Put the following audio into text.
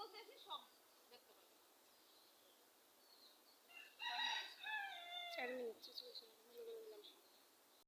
বলতেছি সব দেখতে চার মিনিট